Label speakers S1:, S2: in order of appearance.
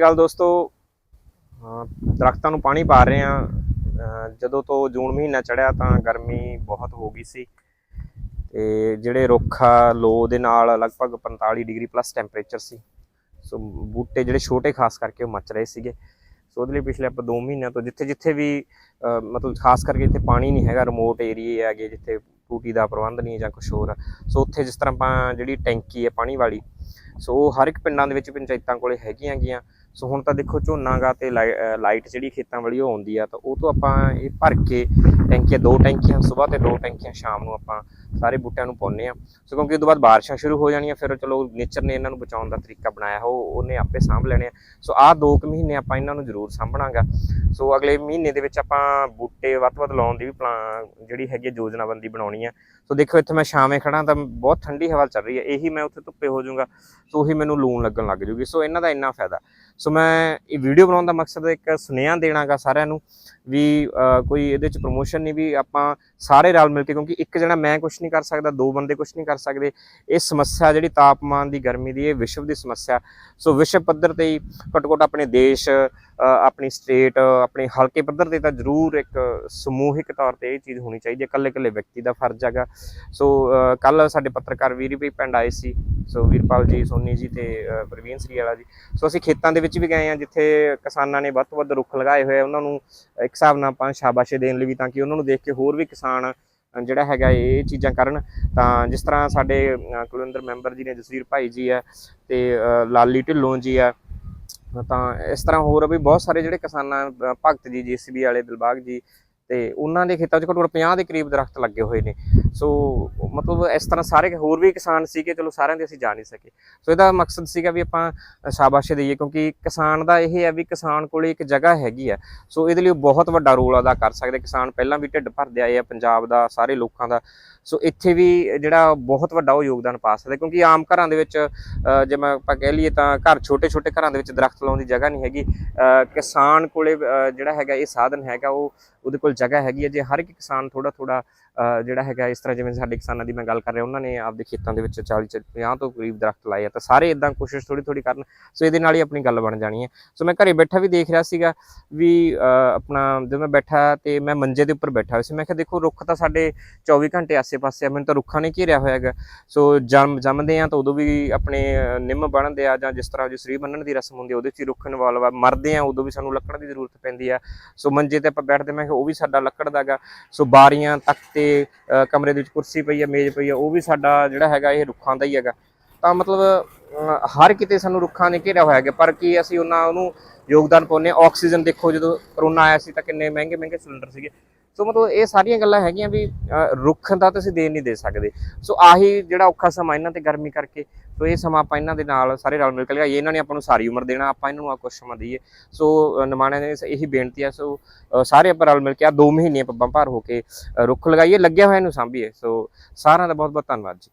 S1: ਗੱਲ ਦੋਸਤੋ। ਅਹ ਦਰਖਤਾਂ ਨੂੰ ਪਾਣੀ ਪਾ ਰਹੇ ਆ ਜਦੋਂ ਤੋਂ ਜੂਨ ਮਹੀਨਾ ਚੜਿਆ ਤਾਂ ਗਰਮੀ ਬਹੁਤ ਹੋ ਗਈ ਸੀ। ਤੇ ਜਿਹੜੇ ਰੁੱਖ ਆ, ਲੋ ਦੇ ਨਾਲ ਲਗਭਗ 45 ਡਿਗਰੀ ਪਲੱਸ ਟੈਂਪਰੇਚਰ ਸੀ। ਸੋ ਬੂਟੇ ਜਿਹੜੇ ਛੋਟੇ, ਖਾਸ ਕਰਕੇ ਉਹ ਮੱਚ ਰਹੇ ਸੀਗੇ। ਸੋ ਉਹਦੇ ਲਈ ਪਿਛਲੇ ਆਪਾਂ 2 ਮਹੀਨਿਆਂ ਤੋਂ ਜਿੱਥੇ ਜਿੱਥੇ ਵੀ, ਅਹ ਮਤਲਬ ਖਾਸ ਕਰਕੇ ਜਿੱਥੇ ਪਾਣੀ ਨਹੀਂ ਹੈਗਾ ਰਿਮੋਟ ਏਰੀਏ ਹੈਗੇ, ਜਿੱਥੇ ਟੂਟੀ ਦਾ ਪ੍ਰਬੰਧ ਨਹੀਂ ਜਾਂ ਕੁਝ ਹੋਰ। ਆ ਸੋ ਉੱਥੇ ਜਿਸ ਤਰ੍ਹਾਂ ਆਪਾਂ ਜਿਹੜੀ ਟੈਂਕੀ ਹੈ, ਪਾਣੀ ਵਾਲੀ, ਸੋ ਉਹ ਹਰ ਇੱਕ ਪਿੰਡਾਂ ਦੇ ਵਿੱਚ ਪੰਚਾਇਤਾਂ ਕੋਲੇ ਹੈਗੀਆਂ ਗੀਆਂ। ਸੋ ਹੁਣ ਤਾਂ ਦੇਖੋ ਝੋਨਾ ਗਾ ਤੇ ਲਾਈ- ਲਾਈਟ ਜਿਹੜੀ ਖੇਤਾਂ ਵਾਲੀ ਉਹ ਆਉਂਦੀ ਆ, ਤਾਂ ਉਹ ਤੋਂ ਆਪਾਂ ਇਹ ਭਰ ਕੇ ਟੈਂਕੀਆਂ, ਦੋ ਟੈਂਕੀਆਂ, ਸਵੇਰ ਤੇ ਦੋ ਟੈਂਕੀਆਂ, ਸ਼ਾਮ ਨੂੰ ਆਪਾਂ ਸਾਰੇ ਬੂਟਿਆਂ ਨੂੰ ਪਾਉਂਦੇ ਆ। ਸੋ ਕਿਉਂਕਿ ਉਦੋਂ ਬਾਅਦ ਬਾਰਿਸ਼ਾਂ ਸ਼ੁਰੂ ਹੋ ਜਾਣੀਆਂ, ਫਿਰ ਚਲੋ ਨੇਚਰ ਨੇ ਇਹਨਾਂ ਨੂੰ ਬਚਾਉਣ ਦਾ ਤਰੀਕਾ ਬਣਾਇਆ ਹੋ ਉਹਨੇ ਆਪੇ ਸਾਂਭ ਲੈਣੇ ਆ। ਸੋ ਆਹ ਦੋ ਕੁ ਮਹੀਨੇ ਆਪਾਂ ਇਹਨਾਂ ਨੂੰ ਜ਼ਰੂਰ ਸਾਂਭਣਾਗਾ। ਸੋ ਅਗਲੇ ਮਹੀਨੇ ਦੇ ਵਿੱਚ ਆਪਾਂ ਬੂਟੇ ਵੱਧ ਤੋਂ ਵੱਧ ਲਾਉਣ ਦੀ ਵੀ ਪਲਾਨ ਜਿਹੜੀ ਹੈਗੀ ਹੈ ਯੋਜਨਾਬੰਦੀ ਬਣਾਉਣੀ ਆ। ਸੋ ਦੇਖੋ ਇੱਥੇ ਮੈਂ ਸ਼ਾਮੇ ਖੜਾ ਤਾਂ ਬਹੁਤ ਠੰਡੀ ਹਵਾ ਚੱਲ ਰਹੀ ਹੈ ਇਹੀ ਮੈਂ ਉੱਥੇ ਧੁੱਪੇ ਹੋ ਜਾਊਂਗਾ। ਸੋ ਉਹੀ ਮੈਨੂੰ ਲੂਣ ਲੱਗਣ ਲੱਗ ਜੂਗੀ। ਸੋ ਇਹਨਾਂ ਦਾ ਇੰਨਾ ਫਾਇਦਾ। ਸੋ ਮੈਂ ਇਹ ਵੀਡੀਓ ਬਣਾਉਣ ਦਾ ਮਕਸਦ ਇੱਕ ਸੁਨੇਹਾ ਦੇਣਾਗਾ ਸਾਰਿਆਂ ਨੂੰ ਵੀ ਕੋਈ ਇਹਦੇ ਚ ਪ੍ਰੋਮੋਸ਼ਨ ਨਹੀਂ ਵੀ ਆਪਾਂ ਸਾਰੇ ਰਲ ਮਿਲ ਕੇ, ਕਿਉਂਕਿ ਇੱਕ ਜਣਾ ਮੈਂ ਕੁਝ ਨਹੀਂ ਕਰ ਸਕਦਾ, ਦੋ ਬੰਦੇ ਕੁਝ ਨਹੀਂ ਕਰ ਸਕਦੇ। ਇਹ ਸਮੱਸਿਆ ਜਿਹੜੀ ਤਾਪਮਾਨ ਦੀ ਗਰਮੀ ਦੀ, ਇਹ ਵਿਸ਼ਵ ਦੀ ਸਮੱਸਿਆ। ਸੋ ਵਿਸ਼ਵ ਪੱਧਰ ਤੇ ਹੀ ਘੱਟੋ ਘੱਟ ਆਪਣੇ ਦੇਸ਼ ਆਪਣੀ ਸਟੇਟ ਆਪਣੇ ਹਲਕੇ ਪੱਧਰ ਤੇ ਤਾਂ ਜ਼ਰੂਰ ਇੱਕ ਸਮੂਹਿਕ ਤੌਰ ਤੇ ਇਹ ਚੀਜ਼ ਹੋਣੀ ਚਾਹੀਦੀ ਹੈ। ਇਕੱਲੇ ਇਕੱਲੇ ਵਿਅਕਤੀ ਦਾ ਫਰਜ਼ ਹੈਗਾ। ਸੋ ਕੱਲ ਸਾਡੇ ਪੱਤਰਕਾਰ ਵੀਰ ਵੀ ਪਿੰਡ ਆਏ ਸੀ। ਸੋ ਵੀਰਪਾਲ ਜੀ, ਸੋਨੀ ਜੀ ਤੇ ਪ੍ਰਵੀਨ ਸਰੀ ਵਾਲਾ ਜੀ। ਸੋ ਅਸੀਂ ਖੇਤਾਂ ਦੇ ਵਿੱਚ ਵੀ ਗਏ ਆ ਜਿੱਥੇ ਕਿਸਾਨਾਂ ਨੇ ਵੱਧ ਤੋਂ ਵੱਧ ਰੁੱਖ ਲਗਾਏ ਹੋਏ ਆ ਉਹਨਾਂ ਨੂੰ ਇੱਕ ਹਿਸਾਬ ਨਾਲ ਆਪਾਂ ਸ਼ਾਬਾਸ਼ੇ ਦੇਣ ਲਈ ਵੀ ਤਾਂ ਕਿ ਉਹਨਾਂ ਨੂੰ ਦੇਖ ਕੇ ਹੋਰ ਵੀ ਕਿਸਾਨ ਜਿਹੜਾ ਹੈਗਾ ਇਹ ਚੀਜ਼ਾਂ ਕਰਨ। ਤਾਂ ਜਿਸ ਤਰ੍ਹਾਂ ਸਾਡੇ ਅਹ, ਕੁਲਵਿੰਦਰ ਮੈਂਬਰ ਜੀ ਨੇ ਜਸਵੀਰ ਭਾਈ ਜੀ ਆ ਤੇ ਲਾਲੀ ਢਿੱਲੋਂ ਜੀ ਆ ਤਾਂ ਇਸ ਤਰ੍ਹਾਂ ਹੋਰ ਵੀ ਬਹੁਤ ਸਾਰੇ ਜਿਹੜੇ ਕਿਸਾਨਾਂ ਭਗਤ ਜੀ ਜੀਸੀਬੀ ਵਾਲੇ ਦਿਲਬਾਗ ਜੀ ਤੇ ਉਹਨਾਂ ਦੇ ਖੇਤਾਂ 'ਚ ਘੱਟੋ ਘੱਟ 50 ਦੇ ਕਰੀਬ ਦਰਖਤ ਲੱਗੇ ਹੋਏ ਨੇ। ਸੋ ਮਤਲਬ ਇਸ ਤਰ੍ਹਾਂ ਸਾਰੇ ਹੋਰ ਵੀ ਕਿਸਾਨ ਸੀਗੇ, ਚਲੋ ਸਾਰਿਆਂ ਦੇ ਅਸੀਂ ਜਾ ਨਹੀਂ ਸਕੇ। ਸੋ ਇਹਦਾ ਮਕਸਦ ਸੀਗਾ ਵੀ ਆਪਾਂ ਸ਼ਾਬਾਸ਼ ਦਈਏ, ਕਿਉਂਕਿ ਕਿਸਾਨ ਦਾ ਇਹ ਹੈ ਵੀ ਕਿਸਾਨ ਕੋਲੇ ਇੱਕ ਜਗ੍ਹਾ ਹੈਗੀ ਆ। ਸੋ ਇਹਦੇ ਲਈ ਉਹ ਬਹੁਤ ਵੱਡਾ ਰੋਲ ਅਦਾ ਕਰ ਸਕਦੇ। ਕਿਸਾਨ ਪਹਿਲਾਂ ਵੀ ਢਿੱਡ ਭਰਦੇ ਆਏ ਆ ਪੰਜਾਬ ਦਾ, ਸਾਰੇ ਲੋਕਾਂ ਦਾ। ਸੋ ਇੱਥੇ ਵੀ ਜਿਹੜਾ ਬਹੁਤ ਵੱਡਾ ਉਹ ਯੋਗਦਾਨ ਪਾ ਸਕਦਾ ਕਿਉਂਕਿ ਆਮ ਘਰਾਂ ਦੇ ਵਿੱਚ ਅਹ, ਜੇ ਮੈਂ ਆਪਾਂ ਕਹਿ ਲਈਏ ਤਾਂ ਘਰ ਛੋਟੇ ਛੋਟੇ ਘਰਾਂ ਦੇ ਵਿੱਚ ਦਰਖਤ ਲਾਉਣ ਦੀ ਜਗ੍ਹਾ ਨਹੀਂ ਹੈਗੀ। ਅਹ, ਕਿਸਾਨ ਕੋਲੇ ਜਿਹੜਾ ਹੈਗਾ ਇਹ ਸਾਧਨ ਹੈਗਾ ਉਹ ਉਹਦੇ ਕੋਲ ਜਗ੍ਹਾ ਹੈਗੀ ਹੈ। ਜੇ ਹਰ ਇੱਕ ਕਿਸਾਨ ਥੋੜਾ ਥੋੜਾ ਜਿਹੜਾ ਹੈਗਾ ਇਸ ਤਰ੍ਹਾਂ ਜਿਵੇਂ ਸਾਡੇ ਕਿਸਾਨਾਂ ਦੀ ਮੈਂ ਗੱਲ ਕਰ ਰਿਹਾ, ਉਹਨਾਂ ਨੇ ਆਪਦੇ ਖੇਤਾਂ ਦੇ ਵਿੱਚ 40 ਚ 50 ਤੋਂ ਕਰੀਬ ਦਰਖਤ ਲਾਏ ਆ, ਤਾਂ ਸਾਰੇ ਇਦਾਂ ਕੋਸ਼ਿਸ਼ ਥੋੜੀ ਥੋੜੀ ਕਰਨ, ਸੋ ਇਹਦੇ ਨਾਲ ਹੀ ਆਪਣੀ ਗੱਲ ਬਣ ਜਾਣੀ ਹੈ। ਸੋ ਮੈਂ ਘਰੇ ਬੈਠਾ ਵੀ ਦੇਖ ਰਿਹਾ ਸੀਗਾ ਵੀ ਆਪਣਾ ਜਦੋਂ ਮੈਂ ਬੈਠਾ ਤੇ ਮੈਂ ਮੰਜੇ ਦੇ ਉੱਪਰ ਬੈਠਾ ਹੋਇਆ ਸੀ, ਮੈਂ ਕਿਹਾ ਦੇਖੋ ਰੁੱਖ ਤਾਂ ਸਾਡੇ 24 ਘੰਟੇ ਆਸੇ-ਪਾਸੇ ਆ, ਮੈਨੂੰ ਤਾਂ ਰੁੱਖਾਂ ਨੇ ਘੇਰਿਆ ਹੋਇਆ ਹੈਗਾ। ਸੋ ਜੰਮ, ਜੰਮਦੇ ਆ ਤਾਂ ਉਦੋਂ ਵੀ ਆਪਣੇ ਨਿੰਮ ਬਣਦੇ ਆ ਜਾਂ ਜਿਸ ਤਰ੍ਹਾਂ ਜੋ ਸਰੀ ਬੰਨਣ ਦੀ ਰਸਮ ਹੁੰਦੀ ਆ, ਉਹਦੇ 'ਚ ਹੀ ਰੁੱਖ ਇਨਵੋਲਵ ਆ, ਮਰਦੇ ਆ ਉਦੋਂ ਵੀ ਸਾਨੂੰ ਲੱਕੜ ਦੀ ਜ਼ਰੂਰਤ ਪੈਂਦੀ ਆ। ਸੋ ਮੰਜੇ ਤੇ ਆਪਾਂ ਬੈਠਦੇ ਮੈਂ ਕਿਹਾ ਉਹ ਵੀ ਸਾਡਾ ਲੱਕੜ ਦਾਗਾ ਸੋ ਬਾਰੀਆਂ, ਤਖਤੇ ਅਹ, ਕਮਰੇ ਦੇ ਵਿੱਚ ਕੁਰਸੀ ਪਈ ਹੈ ਮੇਜ਼ ਪਈ ਹੈ ਉਹ ਵੀ ਸਾਡਾ ਜਿਹੜਾ ਹੈਗਾ ਇਹ ਰੁੱਖਾਂ ਦਾ ਹੀ ਹੈਗਾ। ਤਾਂ ਮਤਲਬ ਅਹ, ਹਰ ਕਿਤੇ ਸਾਨੂੰ ਰੁੱਖਾਂ ਨੇ ਘੇਰਿਆ ਹੋਇਆ ਹੈਗਾ ਪਰ ਕੀ ਅਸੀਂ ਉਹਨਾਂ ਨੂੰ ਯੋਗਦਾਨ ਪਾਉਂਦੇ ਹਾਂ? ਆਕਸੀਜਨ ਦੇਖੋ ਜਦੋਂ ਕਰੋਨਾ ਆਇਆ ਸੀ ਤਾਂ ਕਿੰਨੇ ਮਹਿੰਗੇ ਮਹਿੰਗੇ ਸਿਲੰਡਰ ਸੀਗੇ। ਸੋ ਮਤਲਬ ਇਹ ਸਾਰੀਆਂ ਗੱਲਾਂ ਹੈਗੀਆਂ ਵੀ ਅਹ, ਰੁੱਖ ਦਾ ਤਾਂ ਅਸੀਂ ਦੇ ਨਹੀਂ ਦੇ ਸਕਦੇ। ਸੋ ਆਹੀ ਜਿਹੜਾ ਔਖਾ ਸਮਾਂ ਇਹਨਾਂ ਤੇ ਗਰਮੀ ਕਰਕੇ ਸੋ ਇਹ ਸਮਾਂ ਆਪਾਂ ਇਹਨਾਂ ਦੇ ਨਾਲ ਸਾਰੇ ਰਲ ਮਿਲ ਕੇ ਲਗਾਈਏ। ਇਹਨਾਂ ਨੇ ਆਪਾਂ ਨੂੰ ਸਾਰੀ ਉਮਰ ਦੇਣਾ ਆਪਾਂ ਇਹਨਾਂ ਨੂੰ ਆ ਕੁਛ ਸਮਾਂ ਦਈਏ। ਸੋ ਨਿਮਾਣਿਆਂ ਨੇ ਇਹੀ ਬੇਨਤੀ ਆ। ਸੋ ਸਾਰੇ ਆਪਾਂ ਰਲ ਮਿਲ ਕੇ ਆ 2 ਮਹੀਨੇ ਪੱਬਾਂ ਭਾਰ ਹੋ ਕੇ ਰੁੱਖ ਲਗਾਈਏ ਲੱਗਿਆ ਹੋਇਆ ਨੂੰ ਸਾਂਭੀਏ। ਸੋ ਸਾਰਿਆਂ ਦਾ ਬਹੁਤ ਬਹੁਤ ਧੰਨਵਾਦ ਜੀ।